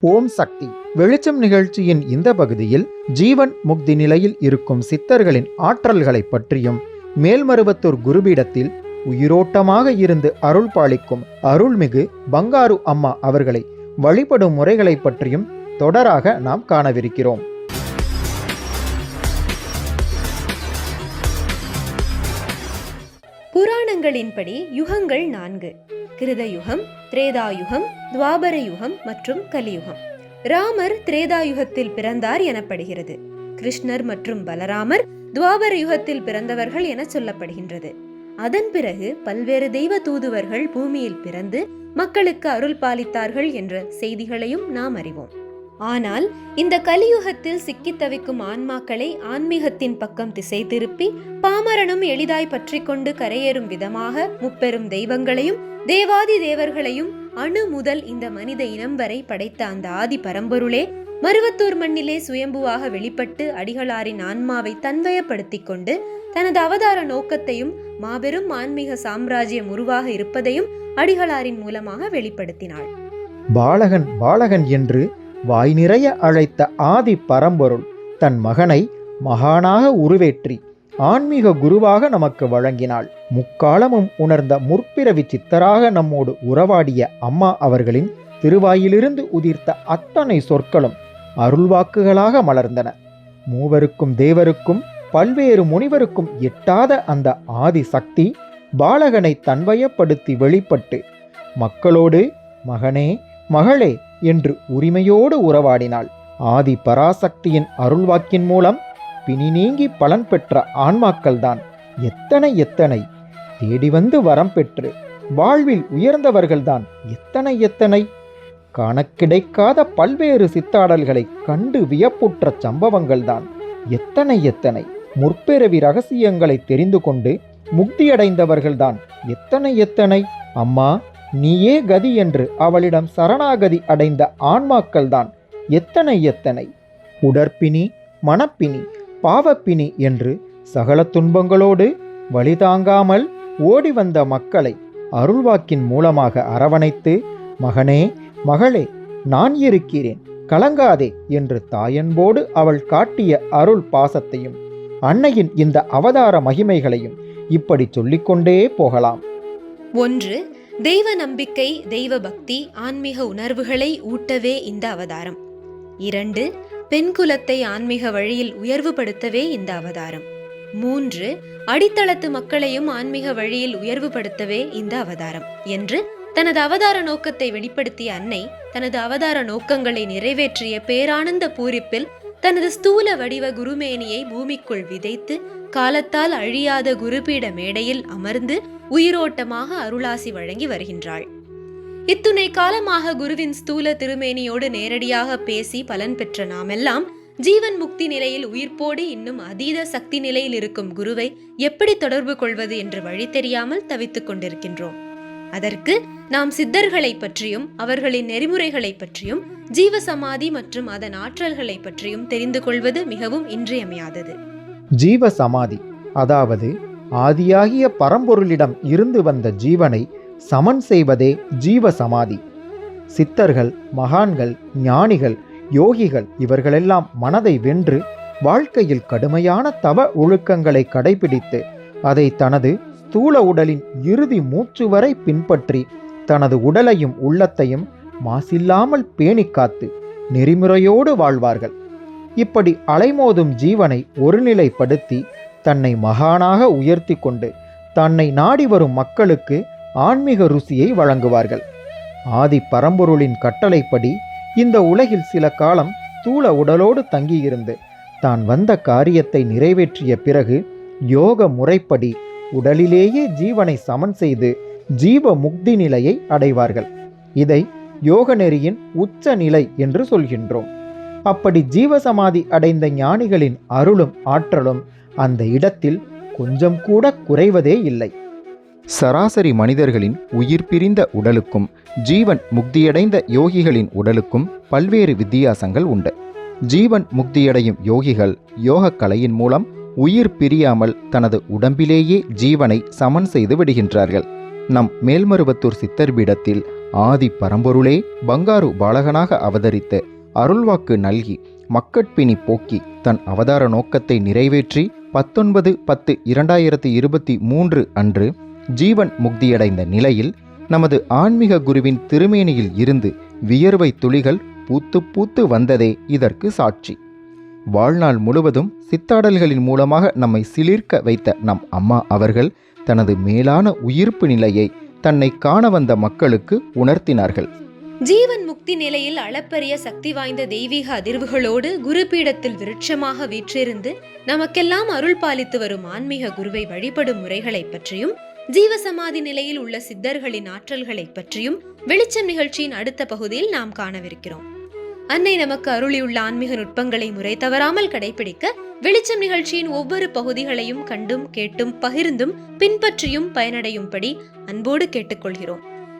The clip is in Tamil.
ஓம் சக்தி. வெளிச்சம் நிகழ்ச்சியின் இந்த பகுதியில் ஜீவன் முக்தி நிலையில் இருக்கும் சித்தர்களின் ஆற்றல்களைப் பற்றியும் மேல்மருவத்தூர் குருபீடத்தில் உயிரோட்டமாக இருந்து அருள் பாலிக்கும் அருள்மிகு பங்காரு அம்மா அவர்களை வழிபடும் முறைகளைப் பற்றியும் தொடராக நாம் காணவிருக்கிறோம். புராணங்களின்படி யுகங்கள் நான்கு. கிருதயுகம் திரேதாயுகம் துவாபர யுகம் மற்றும் கலியுகம். ராமர் திரேதாயுகத்தில் பிறந்தார் எனப்படுகிறது. கிருஷ்ணர் மற்றும் பலராமர் துவாபர யுகத்தில் பிறந்தவர்கள் என சொல்லப்படுகின்றது. அதன் பிறகு பல்வேறு தெய்வ தூதுவர்கள் பூமியில் பிறந்து மக்களுக்கு அருள் பாலித்தார்கள் என்ற செய்திகளையும் நாம் அறிவோம். ஆனால் இந்த கலியுகத்தில் சிக்கி தவிக்கும் ஆன்மாக்களை ஆன்மீகத்தின் பக்கம் திசை திருப்பி பாமரனும் எளிதாய் பற்றி கொண்டு கரையேறும் விதமாக முப்பெரும் தெய்வங்களையும் தேவாதி தேவர்களையும் அணு முதல் இந்த மனித இனம் வரை படைத்த அந்த ஆதி பரம்பொருளே மருவத்தூர் மண்ணிலே சுயம்புவாக வெளிப்பட்டு அடிகளாரின் ஆன்மாவை தன்வயப்படுத்திக் கொண்டு தனது அவதார நோக்கத்தையும் மாபெரும் ஆன்மீக சாம்ராஜ்யம் உருவாக இருப்பதையும் அடிகளாரின் மூலமாக வெளிப்படுத்தினாள். பாலகன் பாலகன் என்று வாய் நிறைய அழைத்த ஆதி பரம்பொருள் தன் மகனை மகானாக உருவேற்றி ஆன்மீக குருவாக நமக்கு வழங்கினாள். முக்காலமும் உணர்ந்த முற்பிறவி சித்தராக நம்மோடு உறவாடிய அம்மா அவர்களின் திருவாயிலிருந்து உதிர்த்த அத்தனை சொற்களும் அருள்வாக்குகளாக மலர்ந்தன. மூவருக்கும் தேவருக்கும் பல்வேறு முனிவருக்கும் எட்டாத அந்த ஆதி சக்தி பாலகனை தன்வயப்படுத்தி வெளிப்பட்டு மக்களோடு மகனே மகளே என்று உரிமையோடு உறவாடினாள். ஆதி பராசக்தியின் அருள்வாக்கின் மூலம் பிணி நீங்கி பலன் பெற்ற ஆன்மாக்கள்தான். எத்தனை எத்தனை? தேடி வந்து வரம் பெற்று வாழ்வில் உயர்ந்தவர்கள்தான் எத்தனை எத்தனை? கணக்கிடைக்காத பல்வேறு சித்தாடல்களை கண்டு வியப்புற்ற சம்பவங்கள்தான். எத்தனை எத்தனை? முற்பிறவி ரகசியங்களை தெரிந்து கொண்டு முக்தியடைந்தவர்கள்தான் எத்தனை எத்தனை? அம்மா நீயே கதி என்று அவளிடம் சரணாகதி அடைந்த ஆன்மாக்கள்தான். எத்தனை எத்தனை? உடற்பிணி மனப்பிணி பாவப்பிணி என்று சகல துன்பங்களோடு வழிதாங்காமல் ஓடி வந்த மக்களை அருள்வாக்கின் மூலமாக அரவணைத்து மகனே மகளே நான் இருக்கிறேன். கலங்காதே என்று தாயன்போடு அவள் காட்டிய அருள் பாசத்தையும் அன்னையின் இந்த அவதார மகிமைகளையும் இப்படி சொல்லிக்கொண்டே போகலாம். ஒன்று தெய்வ நம்பிக்கை தெய்வ பக்தி ஆன்மீக உணர்வுகளை ஊட்டவே இந்த அவதாரம். இரண்டு பெண் குலத்தை ஆன்மீக வழியில் உயர்வுபடுத்தவே இந்த அவதாரம். மூன்று அடித்தளத்து மக்களையும் ஆன்மீக வழியில் உயர்வுபடுத்தவே இந்த அவதாரம் என்று தனது அவதார நோக்கத்தை வெளிப்படுத்திய அன்னை தனது அவதார நோக்கங்களை நிறைவேற்றிய பேரானந்த பூரிப்பில் தனது ஸ்தூல வடிவ குருமேனியை பூமிக்குள் விதைத்து காலத்தால் அழியாத குருபீட மேடையில் அமர்ந்து உயிரோட்டமாக அருளாசி வழங்கி வருகின்றாள். இத்துணை காலமாக குருவின் ஸ்தூல திருமேனியோடு நேரடியாக பேசி பலன் பெற்ற நாமெல்லாம் ஜீவன் முக்தி நிலையில் உயிர்ப்போடு இன்னும் அதீத சக்தி நிலையில் இருக்கும் குருவை எப்படி தொடர்பு கொள்வது என்று வழி தெரியாமல் தவித்துக் கொண்டிருக்கின்றோம். அதற்கு நாம் சித்தர்களை பற்றியும் அவர்களின் நெறிமுறைகளை பற்றியும் ஜீவ சமாதி மற்றும் அதன் ஆற்றல்களை பற்றியும் தெரிந்து கொள்வது மிகவும் இன்றியமையாதது. ஜீவ சமாதி அதாவது ஆதியாகிய பரம்பொருளிடம் இருந்து வந்த ஜீவனை சமன் செய்வதே ஜீவ சமாதி சித்தர்கள் மகான்கள் ஞானிகள் யோகிகள் இவர்களெல்லாம் மனதை வென்று வாழ்க்கையில் கடுமையான தவ ஒழுக்கங்களை கடைபிடித்து அதை தனது ஸ்தூல உடலின் இறுதி மூச்சு வரை பின்பற்றி தனது உடலையும் உள்ளத்தையும் மாசில்லாமல் பேணி காத்து நெறிமுறையோடு வாழ்வார்கள். இப்படி அலைமோதும் ஜீவனை ஒருநிலைப்படுத்தி தன்னை மகானாக உயர்த்தி கொண்டு தன்னை நாடி வரும் மக்களுக்கு ஆன்மீக ருசியை வழங்குவார்கள். ஆதி பரம்பொருளின் கட்டளைப்படி இந்த உலகில் சில காலம் தூள உடலோடு தங்கியிருந்து தான் வந்த காரியத்தை நிறைவேற்றிய பிறகு யோக முறைப்படி உடலிலேயே ஜீவனை சமன் செய்து ஜீவ முக்தி நிலையை அடைவார்கள். இதை யோக நெறியின் உச்ச நிலை என்று சொல்கின்றோம். அப்படி ஜீவசமாதி அடைந்த ஞானிகளின் அருளும் ஆற்றலும் அந்த இடத்தில் கொஞ்சம் கூட குறைவதே இல்லை. சராசரி மனிதர்களின் உயிர் பிரிந்த உடலுக்கும் ஜீவன் முக்தியடைந்த யோகிகளின் உடலுக்கும் பல்வேறு வித்தியாசங்கள் உண்டு. ஜீவன் முக்தியடையும் யோகிகள் யோகக் கலையின் மூலம் உயிர் பிரியாமல் தனது உடம்பிலேயே ஜீவனை சமன் செய்து விடுகின்றார்கள். நம் மேல்மருவத்தூர் சித்தர் பீடத்தில் ஆதி பரம்பொருளே பங்காரு பாலகனாக அவதரித்து அருள்வாக்கு நல்கி மக்கட்பிணி போக்கி தன் அவதார நோக்கத்தை நிறைவேற்றி பத்தொன்பது பத்து இரண்டாயிரத்தி இருபத்தி மூன்று அன்று ஜீவன் முக்தியடைந்த நிலையில் நமது ஆன்மீக குருவின் திருமேனியில் இருந்து வியர்வை துளிகள் பூத்து பூத்து வந்ததே இதற்கு சாட்சி. வாழ்நாள் முழுவதும் சித்தாடல்களின் மூலமாக நம்மை சிலிர்க்க வைத்த நம் அம்மா அவர்கள் தனது மேலான உயிர்ப்பு நிலையை தன்னை காண வந்த மக்களுக்கு உணர்த்தினார்கள். ஜீவன் முக்தி நிலையில் அளப்பரிய சக்தி வாய்ந்த தெய்வீக அதிர்வுகளோடு குருபீடத்தில் விருட்சமாக வீற்றிருந்து நமக்கெல்லாம் அருள் பாலித்து வரும் ஆன்மீக குருவை வழிபடும் முறைகளைப் பற்றியும் ஜீவசமாதி நிலையில் உள்ள சித்தர்களின் ஆற்றல்களைப் பற்றியும் வெளிச்சம் நிகழ்ச்சியின் அடுத்த பகுதியில் நாம் காணவிருக்கிறோம். அன்னை நமக்கு அருளியுள்ள ஆன்மீக நுட்பங்களை முறை தவறாமல் கடைபிடிக்க வெளிச்சம் நிகழ்ச்சியின் ஒவ்வொரு பகுதிகளையும் கண்டும் கேட்டும் பகிர்ந்தும் பின்பற்றியும் பயனடையும்படி அன்போடு கேட்டுக்கொள்கிறோம்.